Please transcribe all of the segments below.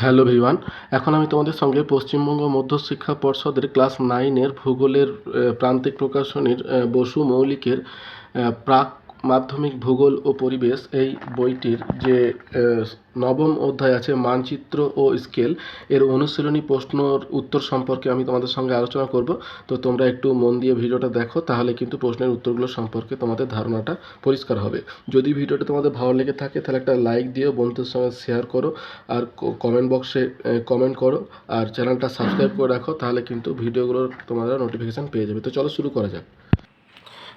Hello V1 এখন আমি তোমাদের সঙ্গে পশ্চিমবঙ্গ মধ্যশিক্ষা পর্ষদের ক্লাস নাইনের ভূগোলের প্রান্তিক প্রকাশনীর বসু মৌলিকের প্রাক মাধ্যমিক ভূগোল ও পরিবেশ এই বইটির যে নবম অধ্যায় আছে মানচিত্র ও স্কেল, এর অনুশীলনী প্রশ্নর উত্তর সম্পর্কে আমি তোমাদের সঙ্গে আলোচনা করব। তো তোমরা একটু মন দিয়ে ভিডিওটা দেখো, তাহলে কিন্তু প্রশ্নের উত্তরগুলো সম্পর্কে তোমাদের ধারণাটা পরিষ্কার হবে। যদি ভিডিওটা তোমাদের ভালো লেগে থাকে, তাহলে একটা লাইক দিও, বন্ধুদের সঙ্গে শেয়ার করো, আর কমেন্ট বক্সে কমেন্ট করো, আর চ্যানেলটা সাবস্ক্রাইব করে রাখো, তাহলে কিন্তু ভিডিওগুলোর তোমরা নোটিফিকেশান পেয়ে যাবে। তো চলো শুরু করা যাক।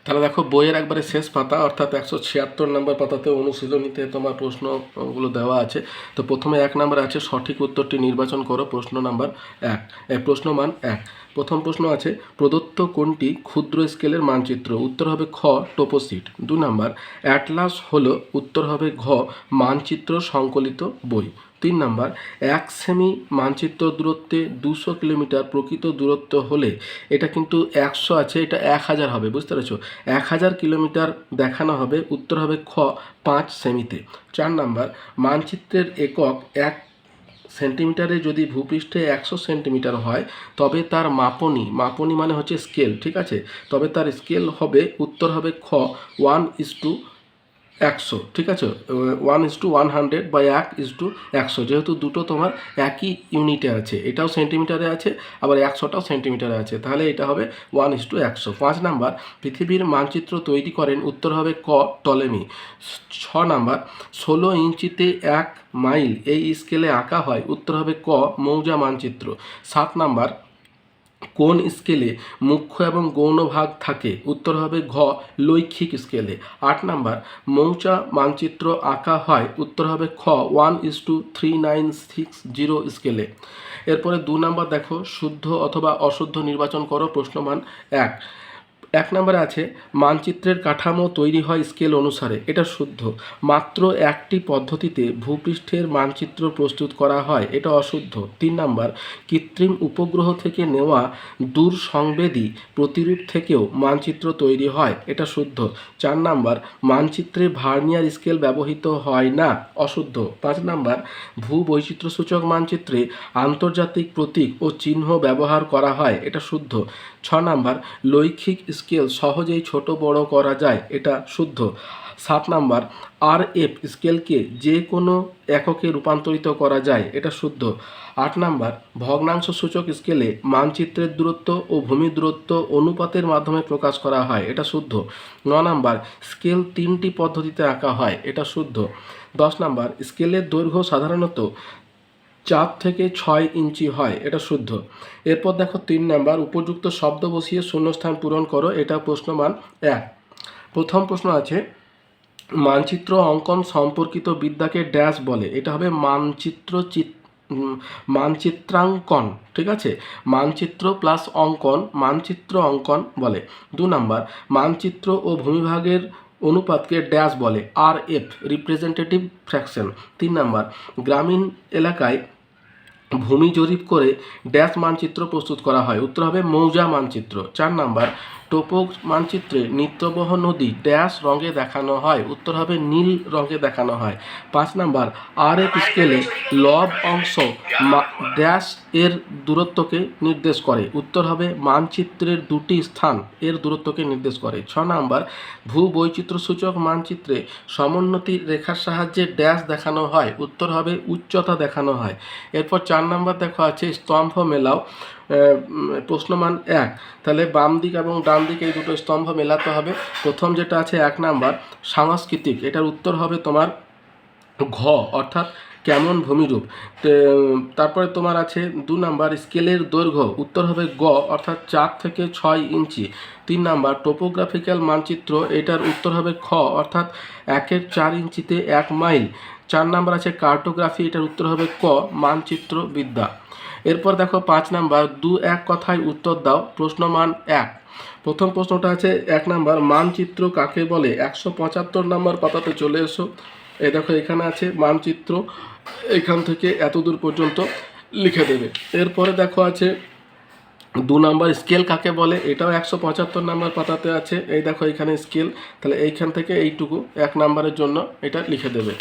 তাহলে দেখো, বইয়ের একবারে শেষ পাতা, অর্থাৎ একশো ছিয়াত্তর নম্বর পাতাতে অনুশীলনীতে তোমার প্রশ্নগুলো দেওয়া আছে। তো প্রথমে এক নম্বর আছে, সঠিক উত্তরটি নির্বাচন করো, প্রশ্ন নাম্বার এক। প্রশ্ন মান এক। প্রথম প্রশ্ন আছে, প্রদত্ত কোনটি ক্ষুদ্র স্কেলের মানচিত্র? উত্তর হবে খ, টোপোসিট। দু নাম্বার, অ্যাটলাস হলো, উত্তর হবে ঘ, মানচিত্র সংকলিত বই। তিন নাম্বার, এক সেমি মানচিত্র দূরত্বে দুশো কিলোমিটার প্রকৃত দূরত্ব হলে এটা কিন্তু একশো আছে, এটা এক হাজার হবে, বুঝতে পেরেছ? এক হাজার কিলোমিটার দেখানো হবে, উত্তর হবে খ পাঁচ সেমিতে। চার নাম্বার, মানচিত্রের একক এক সেন্টিমিটারে যদি ভূপৃষ্ঠে একশো সেন্টিমিটার হয়, তবে তার মাপনি মাপনি মানে হচ্ছে স্কেল, ঠিক আছে? তবে তার স্কেল হবে, উত্তর হবে খ ওয়ান ইস টু একশো, ঠিক আছে? One is two one hundred বা এক ইস টু একশো। যেহেতু দুটো তোমার একই ইউনিটে আছে, এটাও সেন্টিমিটারে আছে, আবার একশোটাও সেন্টিমিটারে আছে। তাহলে এটা হবে ওয়ান ইস টু একশো। পাঁচ নাম্বার, পৃথিবীর মানচিত্র তৈরি করেন, উত্তর হবে ক টলেমি ছ নাম্বার, ষোলো ইঞ্চিতে এক মাইল, এই স্কেলে আঁকা হয়, উত্তর হবে ক, মৌজা মানচিত্র। সাত নাম্বার কোন স্কেলে মুখ্য এবং গৌণ ভাগ থাকে? উত্তর হবে ঘ লৈক্ষিক স্কেলে। আট নাম্বার, মৌচা মানচিত্র আঁকা হয়? উত্তর হবে খ one is two three nine six zero স্কেলে। এরপরে দু নাম্বার দেখো, শুদ্ধ অথবা অশুদ্ধ নির্বাচন করো, প্রশ্নমান এক। এক নম্বরে আছে, মানচিত্রের কাঠামো তৈরি হয় স্কেল অনুসারে, এটা শুদ্ধ। মাত্র একটি পদ্ধতিতে ভূপৃষ্ঠের মানচিত্র প্রস্তুত করা হয়, এটা অশুদ্ধ। তিন নাম্বার, কৃত্রিম উপগ্রহ থেকে নেওয়া দূর সংবেদী প্রতিরূপ থেকেও মানচিত্র তৈরি হয়, এটা শুদ্ধ। চার নাম্বার, মানচিত্রে ভার্নিয়ার স্কেল ব্যবহৃত হয় না, অশুদ্ধ। পাঁচ নাম্বার ভূ বৈচিত্র্যসূচক মানচিত্রে আন্তর্জাতিক প্রতীক ও চিহ্ন ব্যবহার করা হয়, এটা শুদ্ধ। ছ নাম্বার লৈখিক স্কেল সহজেই ছোট বড় করা যায়, এটা শুদ্ধ। সাত নাম্বার আর এফ স্কেলকে যে কোনো এককে রূপান্তরিত করা যায়, এটা শুদ্ধ। আট নাম্বার, ভগ্নাংশ সূচক স্কেলে মানচিত্রের দূরত্ব ও ভূমি দূরত্ব অনুপাতের মাধ্যমে প্রকাশ করা হয়, এটা শুদ্ধ। ন নাম্বার, স্কেল তিনটি পদ্ধতিতে আঁকা হয়, এটা শুদ্ধ। দশ নাম্বার, স্কেলের দৈর্ঘ্য সাধারণত চার থেকে ছয় ইঞ্চি হয়, এটা শুদ্ধ। এরপর দেখো তিন নাম্বার, উপযুক্ত শব্দ বসিয়ে শূন্যস্থান পূরণ করো, এটা প্রশ্নমান এক। প্রথম প্রশ্ন আছে, মানচিত্র অঙ্কন সম্পর্কিত বিদ্যাকে ড্যাশ বলে, এটা হবে মানচিত্র চিত মানচিত্রাঙ্কন, ঠিক আছে? মানচিত্র প্লাস অঙ্কন, মানচিত্র অঙ্কন বলে। দু নাম্বার, মানচিত্র ও ভূমিভাগের অনুপাতকে ড্যাশ বলে, আর এফ রিপ্রেজেন্টেটিভ ফ্র্যাকশন তিন নাম্বার, গ্রামীণ এলাকায় ভূমি জরিপ করে ড্যাশ মানচিত্র প্রস্তুত করা হয়। উত্তর হবে মৌজা মানচিত্র। চার নাম্বার টোপো মানচিত্রে নিত্যবহ নদী ড্যাশ রঙে দেখানো হয়, উত্তর হবে নীল রঙে দেখানো হয়। পাঁচ নাম্বার, আর এফ স্কেলে লব অংশ ড্যাশ এর দূরত্বকে নির্দেশ করে, উত্তর হবে মানচিত্রের দুটি স্থান এর দূরত্বকে নির্দেশ করে। ছ নাম্বার ভূ বৈচিত্র্যসূচক মানচিত্রে সমোন্নতি রেখার সাহায্যে ড্যাশ দেখানো হয়, উত্তর হবে উচ্চতা দেখানো হয়। এরপর চার নাম্বার দেখা আছে স্তম্ভ মেলাও। প্রশ্নমান এক। তাহলে বাম দিক এবং ডান দিক এই দুটো স্তম্ভ মেলাতে হবে। প্রথম যেটা আছে এক নাম্বার, সাংস্কৃতিক। এটার উত্তর হবে তোমার ঘ, অর্থাৎ কেমন ভূমিরূপ। তারপরে তোমার আছে দু নাম্বার, স্কেলের দৈর্ঘ্য। উত্তর হবে গ, অর্থাৎ চার থেকে ছয় ইঞ্চি। তিন নাম্বার টোপোগ্রাফিক্যাল মানচিত্র। এটার উত্তর হবে খ, অর্থাৎ একের চার ইঞ্চিতে এক মাইল। চার নাম্বার আছে কার্টোগ্রাফি এটার উত্তর হবে ক মানচিত্র বিদ্যা এরপর দেখো পাঁচ নাম্বার, দু এক কথায় উত্তর দাও প্রশ্নমান এক। প্রথম প্রশ্নটা আছে, এক নাম্বার, মানচিত্র কাকে বলে? একশো পঁচাত্তর নাম্বার পাতাতে চলে এসো। এই দেখো এখানে আছে মানচিত্র, এখান থেকে এত দূর পর্যন্ত লিখে দেবে। এরপরে দেখো আছে দু নাম্বার, স্কেল কাকে বলে? এটাও একশো পঁচাত্তর নাম্বার পাতাতে আছে। এই দেখো এখানে স্কেল, তাহলে এইখান থেকে এইটুকু এক নাম্বারের জন্য এটা লিখে দেবে।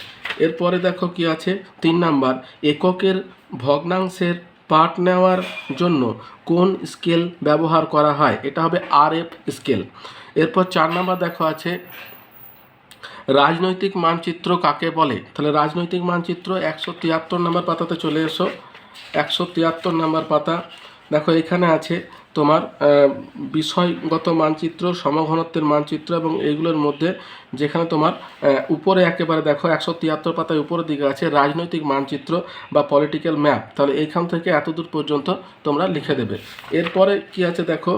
এরপরে দেখো কি আছে? তিন নাম্বার, এককের ভগ্নাংশের পার্ট নেওয়ার জন্য কোন স্কেল ব্যবহার করা হয়? এটা হবে আর এফ স্কেল। এরপর চার নাম্বার দেখো আছে, রাজনৈতিক মানচিত্র কাকে বলে? তাহলে রাজনৈতিক মানচিত্র একশো তিয়াত্তর নাম্বার পাতাতে চলে এসো। একশো তিয়াত্তর নাম্বার পাতা। দেখো এখানে আছে তোমার বিষয়গত মানচিত্র, সমঘনত্বের মানচিত্র এবং এইগুলোর মধ্যে যেখানে তোমার উপরে একেবারে দেখো একশো তিয়াত্তর পাতায় উপরের দিকে আছে রাজনৈতিক মানচিত্র বা পলিটিক্যাল ম্যাপ তাহলে এইখান থেকে এত দূর পর্যন্ত তোমরা লিখে দেবে। এরপরে কি আছে দেখো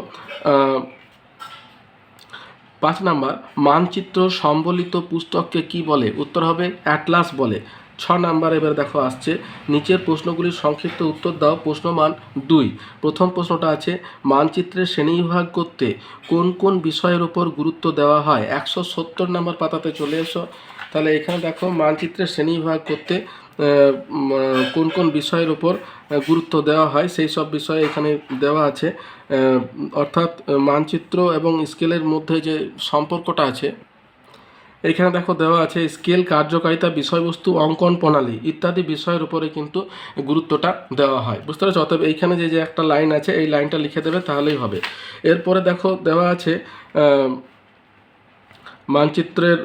পাঁচ নাম্বার, মানচিত্র সম্বলিত পুস্তককে কি বলে? উত্তর হবে অ্যাটলাস বলে। ছ নাম্বার এবার দেখো আসছে। নিচের প্রশ্নগুলির সংক্ষিপ্ত উত্তর দাও। প্রশ্নমান দুই। প্রথম প্রশ্নটা আছে মানচিত্রের শ্রেণীবিভাগ করতে কোন কোন বিষয়ের উপর গুরুত্ব দেওয়া হয়? একশো সত্তর নাম্বার পাতাতে চলে এসো। তাহলে এখানে দেখো মানচিত্রের শ্রেণীবিভাগ করতে আহ, উম, আহ, কোন কোন বিষয়ের আহ, গুরুত্ব দেওয়া হয় সেই সব বিষয়ে এখানে দেওয়া আছে। অর্থাৎ মানচিত্র এবং স্কেলের মধ্যে যে সম্পর্কটা আছে এখানে দেখো দেওয়া আছে স্কেল, কার্যকারিতা, বিষয়বস্তু, অঙ্কন প্রণালী ইত্যাদি বিষয়ের উপরে কিন্তু গুরুত্বটা দেওয়া হয়। বুঝতে পারছ? অতএব এইখানে যে যে একটা লাইন আছে, এই লাইনটা লিখে দেবে তাহলেই হবে। এরপরে দেখো দেওয়া আছে মানচিত্রের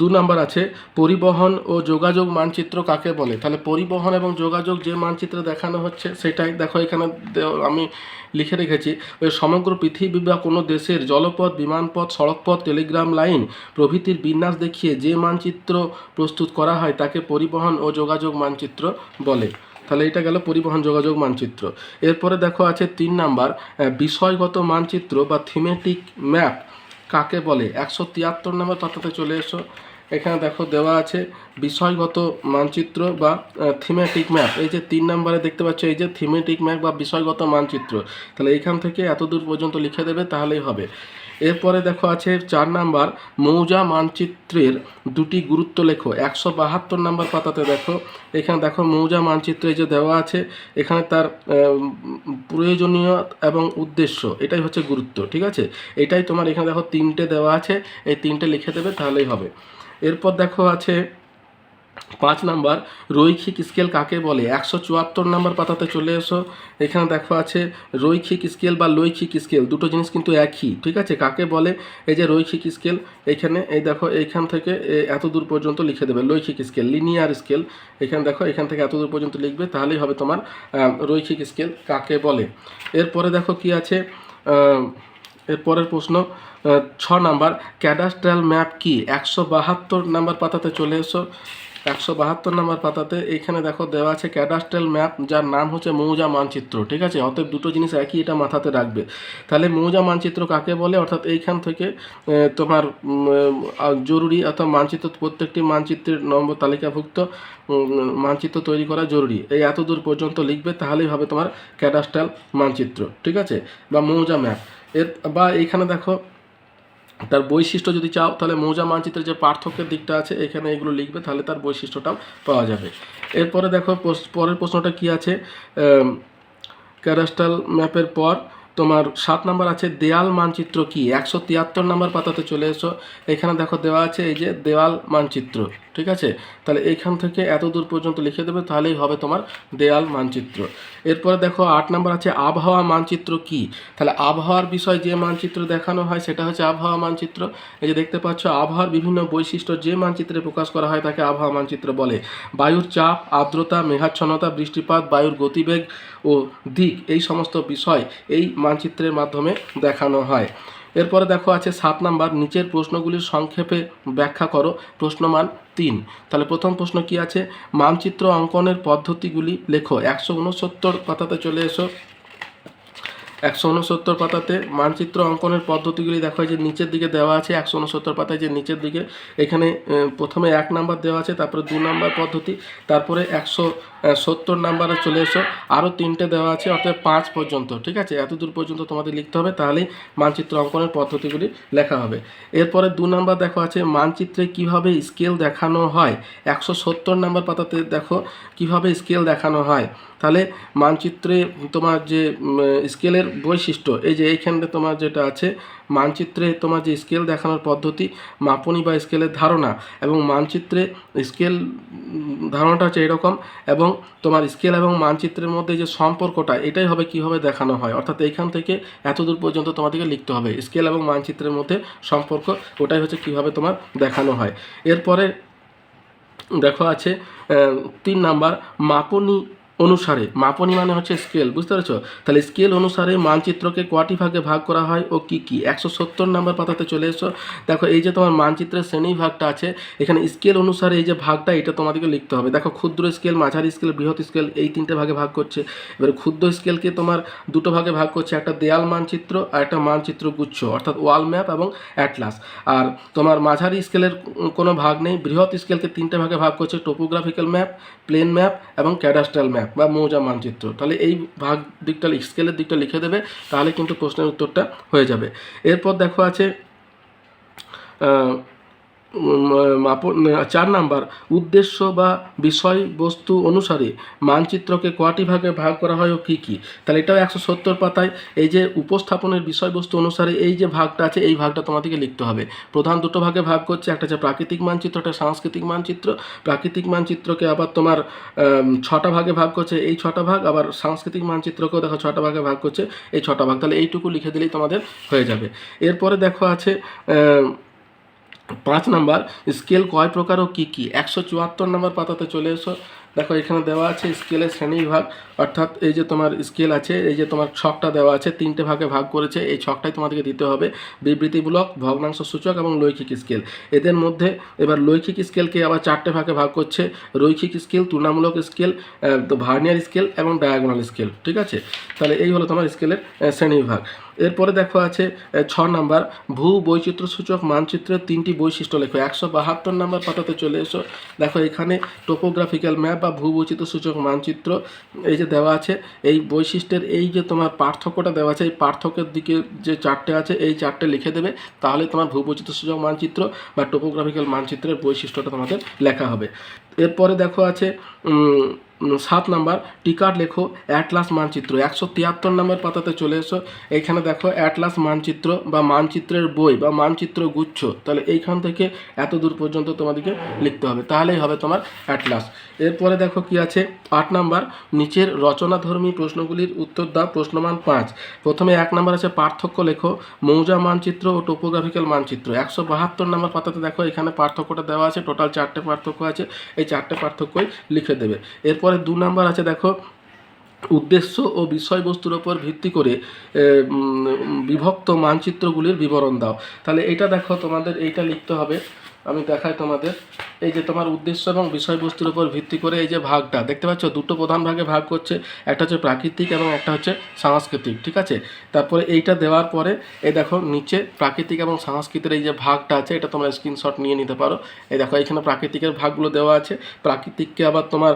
দু নাম্বার আছে, পরিবহন ও যোগাযোগ মানচিত্র কাকে বলে? তাহলে পরিবহন এবং যোগাযোগ যে মানচিত্রে দেখানো হচ্ছে, সেটাই দেখো এখানে আমি লিখে রেখেছি। ওই সমগ্র পৃথিবী বা কোনো দেশের জলপথ, বিমানপথ, সড়কপথ, টেলিগ্রাম লাইন প্রভৃতির বিন্যাস দেখিয়ে যে মানচিত্র প্রস্তুত করা হয়, তাকে পরিবহন ও যোগাযোগ মানচিত্র বলে। তাহলে এটা গেল পরিবহন, যোগাযোগ মানচিত্র। এরপরে দেখো আছে তিন নাম্বার বিষয়গত মানচিত্র বা থিমেটিক ম্যাপ কাকে বলে? একশো তিয়াত্তর নামে তথ্যতে চলে এসো। এখানে দেখো দেওয়া আছে বিষয়গত মানচিত্র বা থিমেটিক ম্যাপ এই যে তিন নম্বরে দেখতে পাচ্ছ, এই যে থিমেটিক ম্যাপ বা বিষয়গত মানচিত্র। তাহলে এইখান থেকে এত দূর পর্যন্ত লিখে দেবে, তাহলেই হবে। এরপরে দেখো আছে চার নাম্বার, মৌজা মানচিত্রের দুটি গুরুত্ব লেখো। একশো বাহাত্তর নাম্বার পাতাতে দেখো। এখানে দেখো মৌজা মানচিত্রে যে দেওয়া আছে, এখানে তার প্রয়োজনীয় এবং উদ্দেশ্য, এটাই হচ্ছে গুরুত্ব, ঠিক আছে? এটাই তোমার এখানে দেখো তিনটে দেওয়া আছে, এই তিনটে লিখে দেবে, তাহলেই হবে। এরপর দেখো আছে পাঁচ নাম্বার, রৈখিক স্কেল কাকে বলে? একশো চুয়াত্তর নাম্বার পাতাতে চলে এসো। এখানে দেখো আছে রৈখিক স্কেল বা লৈখিক স্কেল দুটো জিনিস কিন্তু একই, ঠিক আছে? কাকে বলে? এই যে রৈখিক স্কেল এখানে, এই দেখো, এইখান থেকে এত দূর পর্যন্ত লিখে দেবে, লৈখিক স্কেল লিনিয়ার স্কেল এখানে দেখো, এখান থেকে এত দূর পর্যন্ত লিখবে, তাহলেই হবে তোমার রৈখিক স্কেল কাকে বলে? এরপরে দেখো কি আছে আহ, এর পরের প্রশ্ন ছ নাম্বার ক্যাডাস্ট্রাল ম্যাপ কি? একশো বাহাত্তর নাম্বার পাতাতে চলে এসো। একশো বাহাত্তর নাম্বার পাতাতে এইখানে দেখো দেওয়া আছে ক্যাডাস্ট্রাল ম্যাপ যার নাম হচ্ছে মৌজা মানচিত্র ঠিক আছে? অতএব দুটো জিনিস একই এটা মাথাতে রাখবে। তাহলে মৌজা মানচিত্র কাকে বলে? অর্থাৎ এইখান থেকে তোমার জরুরি অর্থাৎ মানচিত্র প্রত্যেকটি মানচিত্রের নম্বর তালিকাভুক্ত মানচিত্র তৈরি করা জরুরি। এই এত দূর পর্যন্ত লিখবে তাহলেই হবে তোমার ক্যাডাস্ট্রাল মানচিত্র ঠিক আছে? বা মৌজা ম্যাপ। এর বা এইখানে দেখো, তার বৈশিষ্ট্য যদি চাও, তাহলে মৌজা মানচিত্রের যে পার্থক্যের দিকটা আছে, এখানে এগুলো লিখবে, তাহলে তার বৈশিষ্ট্যটাও পাওয়া যাবে। এরপরে দেখো পরের প্রশ্নটা কি আছে? ক্যারাস্টাল ম্যাপের পর তোমার সাত নাম্বার আছে দেয়াল মানচিত্র কি? একশো তিয়াত্তর নাম্বার পাতাতে চলে এসো। এখানে দেখো দেওয়া আছে এই যে দেওয়াল মানচিত্র, ঠিক আছে? তাহলে এইখান থেকে এত দূর পর্যন্ত লিখে দেবে, তাহলেই হবে তোমার দেয়াল মানচিত্র। এরপরে দেখো আট নাম্বার আছে আবহাওয়া মানচিত্র কি? তাহলে আবহাওয়ার বিষয় যে মানচিত্র দেখানো হয় সেটা হচ্ছে আবহাওয়া মানচিত্র। এই যে দেখতে পাচ্ছ, আবহাওয়ার বিভিন্ন বৈশিষ্ট্য যে মানচিত্রে প্রকাশ করা হয় তাকে আবহাওয়া মানচিত্র বলে। বায়ুর চাপ, আর্দ্রতা, মেঘাচ্ছন্নতা, বৃষ্টিপাত, বায়ুর গতিবেগ ও দিক, এই সমস্ত বিষয় এই মানচিত্রের মাধ্যমে দেখানো হয়। এরপরে দেখো আছে সাত নাম্বার, নিচের প্রশ্নগুলির সংক্ষেপে ব্যাখ্যা করো। প্রশ্নমান তিন। তাহলে প্রথম প্রশ্ন কি আছে? মানচিত্র অঙ্কনের পদ্ধতিগুলি লেখো। একশো উনসত্তর কথাতে চলে এসো। একশো উনসত্তর পাতাতে মানচিত্র অঙ্কনের পদ্ধতিগুলি দেখো, এই যে নিচের দিকে দেওয়া আছে একশো উনসত্তর পাতায় যে নিচের দিকে, এখানে প্রথমে এক নাম্বার দেওয়া আছে, তারপরে দু নাম্বার পদ্ধতি, তারপরে একশো সত্তর নাম্বারে চলে এসো আরও তিনটে দেওয়া আছে, অর্থাৎ পাঁচ পর্যন্ত, ঠিক আছে? এত দূর পর্যন্ত তোমাদের লিখতে হবে, তাহলেই মানচিত্র অঙ্কনের পদ্ধতিগুলি লেখা হবে। এরপরে দু নাম্বার দেখো আছে, মানচিত্রে কীভাবে স্কেল দেখানো হয়? একশো সত্তর নাম্বার পাতাতে দেখো, কীভাবে স্কেল দেখানো হয়? তাহলে মানচিত্রে তোমার যে স্কেলের স্কেলের বৈশিষ্ট্য। এই যে এইখানে তোমার যেটা আছে, মানচিত্রে তোমার যে স্কেল দেখানোর পদ্ধতি, মাপনি বা স্কেলের ধারণা এবং মানচিত্রে স্কেল ধারণাটা হচ্ছে এরকম এবং তোমার স্কেল এবং মানচিত্রের মধ্যে যে সম্পর্কটা, এটাই হবে কীভাবে দেখানো হয়। অর্থাৎ এইখান থেকে এত দূর পর্যন্ত তোমাদেরকে লিখতে হবে। স্কেল এবং মানচিত্রের মধ্যে সম্পর্ক, ওটাই হচ্ছে কীভাবে তোমার দেখানো হয়। এরপরে দেখো আছে তিন নাম্বার, মাপনি অনুসারে, মাপনি মানে হচ্ছে স্কেল বুঝতে পেরেছ? তাহলে স্কেল অনুসারে মানচিত্রকে কটি ভাগে ভাগ করা হয়, ও কি কি? একশো সত্তর নাম্বার পাতাতে চলে এসো। দেখো, এই যে তোমার মানচিত্রের শ্রেণি ভাগটা আছে, এখানে স্কেল অনুসারে এই যে ভাগটা, এটা তোমাদেরকে লিখতে হবে। দেখো, ক্ষুদ্র স্কেল মাঝারি স্কেল বৃহৎ স্কেল এই তিনটে ভাগে ভাগ করছে। এবার ক্ষুদ্র স্কেলকে তোমার দুটো ভাগে ভাগ করছে, একটা দেয়াল মানচিত্র আর একটা মানচিত্র গুচ্ছ, অর্থাৎ ওয়াল ম্যাপ এবং অ্যাটলাস আর তোমার মাঝারি স্কেলের কোনো ভাগ নেই, বৃহৎ স্কেলকে তিনটে ভাগে ভাগ করছে টোপোগ্রাফিক্যাল ম্যাপ প্লেন ম্যাপ এবং ক্যাডাস্ট্রাল ম্যাপ বা মৌজা মানচিত্র। তাহলে এই ভাগ দিকটা স্কেলের দিকটা লিখে দেবে, তাহলে কিন্তু প্রশ্নের উত্তরটা হয়ে যাবে। এরপর দেখো আছে চার নাম্বার, উদ্দেশ্য বা বিষয়বস্তু অনুসারে মানচিত্রকে কটি ভাগে ভাগ করা হয় ও কী কী? তাহলে এটাও একশো সত্তর পাতায়। এই যে উপস্থাপনের বিষয়বস্তু অনুসারে এই যে ভাগটা আছে, এই ভাগটা তোমাদেরকে লিখতে হবে। প্রধান দুটো ভাগে ভাগ করছে, একটা হচ্ছে প্রাকৃতিক মানচিত্র, একটা সাংস্কৃতিক মানচিত্র। প্রাকৃতিক মানচিত্রকে আবার তোমার ছটা ভাগে ভাগ করছে, এই ছটা ভাগ। আবার সাংস্কৃতিক মানচিত্রকেও দেখো ছটা ভাগে ভাগ করছে, এই ছটা ভাগ। তাহলে এইটুকু লিখে দিলেই তোমাদের হয়ে যাবে। এরপরে দেখো আছে পাঁচ নাম্বার স্কেল কয় প্রকার ও কী কী? একশো চুয়াত্তর নম্বর পাতাতে চলে এসো। দেখো এখানে দেওয়া আছে স্কেলের শ্রেণীবিভাগ অর্থাৎ এই যে তোমার স্কেল আছে এই যে তোমার ছকটা দেওয়া আছে তিনটে ভাগে ভাগ করেছে এই ছকটাই তোমাদেরকে দিতে হবে। বিবৃতিমূলক ভগ্নাংশ সূচক এবং লৈখিক স্কেল এদের মধ্যে এবার লৈখিক স্কেলকে আবার চারটে ভাগে ভাগ করছে। রৈখিক স্কেল তুলনামূলক স্কেল ভার্নিয়ার স্কেল এবং ডায়াগোনাল স্কেল ঠিক আছে? তাহলে এই হলো তোমার স্কেলের আহ, শ্রেণীবিভাগ এরপরে দেখো আছে ছ নাম্বার ভূ বৈচিত্র্য সূচক মানচিত্রের তিনটি বৈশিষ্ট্য লেখো। একশো বাহাত্তর নাম্বার পাতাতে চলে এসো। দেখো এখানে টোপোগ্রাফিক্যাল ম্যাপ বা ভূবচিত সূচক মানচিত্র এই যে দেওয়া আছে, এই বৈশিষ্ট্যের এই যে তোমার পার্থক্যটা দেওয়া আছে, এই পার্থক্যের দিকে যে চারটে আছে, এই চারটে লিখে দেবে, তাহলে তোমার ভূবচিত সূচক মানচিত্র বা টোপোগ্রাফিক্যাল মানচিত্রের বৈশিষ্ট্যটা তোমাদের লেখা হবে। এরপরে দেখো আছে সাত নাম্বার, টিকার লেখো অ্যাটলাস মানচিত্র। একশো তিয়াত্তর নাম্বার পাতাতে চলে এসো। এইখানে দেখো অ্যাটলাস মানচিত্র বা মানচিত্রের বই বা মানচিত্র গুচ্ছ। তাহলে এইখান থেকে এত দূর পর্যন্ত তোমাদেরকে লিখতে হবে। তাহলেই হবে তোমার অ্যাটলাস। এরপরে দেখো কি আছে? আট নাম্বার, নিচের রচনাধর্মী প্রশ্নগুলির উত্তর দাও, প্রশ্নমান পাঁচ। প্রথমে এক নাম্বার আছে, পার্থক্য লেখো, মৌজা মানচিত্র ও টোপোগ্রাফিক্যাল মানচিত্র। একশো বাহাত্তর নাম্বার পাতাতে দেখো, এখানে পার্থক্যটা দেওয়া আছে টোটাল চারটে পার্থক্য আছে, এই চারটে পার্থক্যই লিখে দেবে। এরপরে দু নাম্বার আছে, দেখো, উদ্দেশ্য ও বিষয়বস্তুর ওপর ভিত্তি করে বিভক্ত মানচিত্রগুলির বিবরণ দাও। তাহলে এটা দেখো, তোমাদের এইটা লিখতে হবে। আমি দেখাই তোমাদের। এই যে তোমার উদ্দেশ্য এবং বিষয়বস্তুর উপর ভিত্তি করে এই যে ভাগটা, দেখতে পাচ্ছ? দুটো প্রধান ভাগে ভাগ করছে, একটা হচ্ছে প্রাকৃতিক এবং একটা হচ্ছে সাংস্কৃতিক, ঠিক আছে? তারপরে এইটা দেওয়ার পরে, এই দেখো, নিচে প্রাকৃতিক এবং সংস্কৃতির এই যে ভাগটা আছে, এটা তোমরা স্ক্রিনশট নিয়ে নিতে পারো। এই দেখো, এখানে প্রাকৃতিকের ভাগগুলো দেওয়া আছে। প্রাকৃতিককে আবার তোমার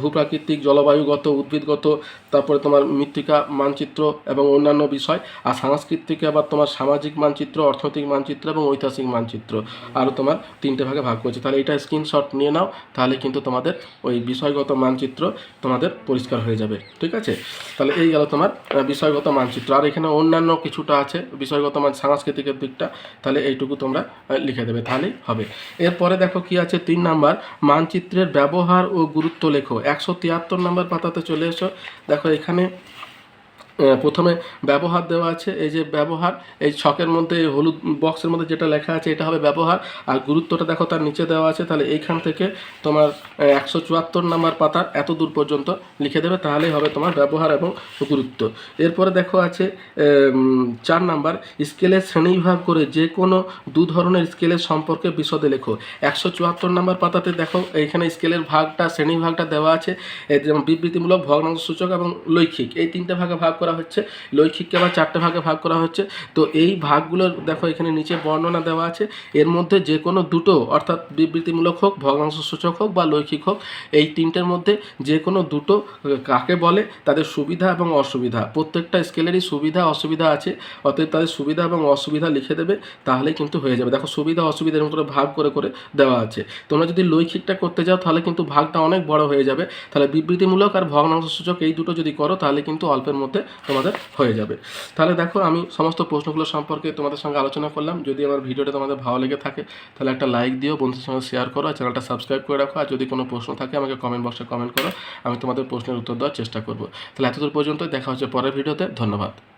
ভূপ্রাকৃতিক, জলবায়ুগত, উদ্ভিদগত, তারপরে তোমার মৃত্তিকা মানচিত্র এবং অন্যান্য বিষয়, আর সাংস্কৃতিককে আবার তোমার সামাজিক মানচিত্র, অর্থনৈতিক মানচিত্র এবং ঐতিহাসিক মানচিত্র, আরও তোমার তিনটে ভাগে ভাগ করছে। তাহলে এটা স্ক্রিনশট নিয়ে নাও, তাহলে কিন্তু তোমাদের ওই বিষয়গত মানচিত্র তোমাদের পরিষ্কার হয়ে যাবে। ঠিক আছে? তাহলে এই গেল তোমার বিষয়গত মানচিত্র। আর এখানে অন্যান্য কিছুটা আছে, বিষয়গত মান, সাংস্কৃতিকের দিকটা, তাহলে এইটুকু তোমরা লিখে দেবে, তাহলেই হবে। এরপরে দেখো কি আছে, তিন নাম্বার, মানচিত্রের ব্যবহার ও গুরুত্ব লেখো। একশো তিয়াত্তর নাম্বার পাতাতে চলে এসো। দেখো এখানে প্রথমে ব্যবহার দেওয়া আছে। এই যে ব্যবহার, এই ছকের মধ্যে হলুদ বক্সের মধ্যে যেটা লেখা আছে, এটা হবে ব্যবহার। আর গুরুত্বটা দেখো, তার নিচে দেওয়া আছে। তাহলে এইখান থেকে তোমার একশো চুয়াত্তর নাম্বার পাতার এত দূর পর্যন্ত লিখে দেবে, তাহলেই হবে তোমার ব্যবহার এবং গুরুত্ব। এরপরে দেখো আছে চার নাম্বার স্কেলের শ্রেণীবিভাগ করে যে কোনো দু ধরনের স্কেলের সম্পর্কে বিশদে লেখো। একশো চুয়াত্তর নাম্বার পাতাতে দেখো, এইখানে স্কেলের ভাগটা, শ্রেণীবিভাগটা দেওয়া আছে। যেমন বিবৃতিমূলক, ভগ্নাংশ সূচক এবং লৈখিক। এই তিনটে ভাগে ভাগ করা হচ্ছে। লৈখিককে আবার চারটে ভাগে ভাগ করা হচ্ছে। তো এই ভাগগুলোর দেখো এখানে নিচে বর্ণনা দেওয়া আছে। এর মধ্যে যে কোনো দুটো, অর্থাৎ বিবৃতিমূলক হোক ভগ্নাংশ সূচক হোক বা লৈখিক হোক, এই তিনটের মধ্যে যে কোনো দুটো কাকে বলে, তাদের সুবিধা এবং অসুবিধা। প্রত্যেকটা স্কেলেরই সুবিধা, অসুবিধা আছে। অতএব তাদের সুবিধা এবং অসুবিধা লিখে দেবে, তাহলেই কিন্তু হয়ে যাবে। দেখো সুবিধা, অসুবিধা এরকম করে ভাগ করে করে দেওয়া আছে। তোমরা যদি লৈখিকটা করতে যাও, তাহলে কিন্তু ভাগটা অনেক বড় হয়ে যাবে। তাহলে বিবৃতিমূলক আর ভগ্নাংশ সূচক এই দুটো যদি করো, তাহলে কিন্তু অল্পের মধ্যে তোমাদের হয়ে যাবে। তাহলে দেখো, আমি সমস্ত প্রশ্নগুলো সম্পর্কে তোমাদের সঙ্গে আলোচনা করলাম। যদি আমার ভিডিওটা তোমাদের ভালো লেগে থাকে, তাহলে একটা লাইক দিও, বন্ধুদের সঙ্গে শেয়ার করো, আর চ্যানেলটা সাবস্ক্রাইব করে রাখো, আর যদি কোনো প্রশ্ন থাকে, আমাকে কমেন্ট বক্সে কমেন্ট করো, আমি তোমাদের প্রশ্নের উত্তর দেওয়ার চেষ্টা করব। তাহলে এতদূর পর্যন্ত দেখা হচ্ছে পরের ভিডিওতে, ধন্যবাদ।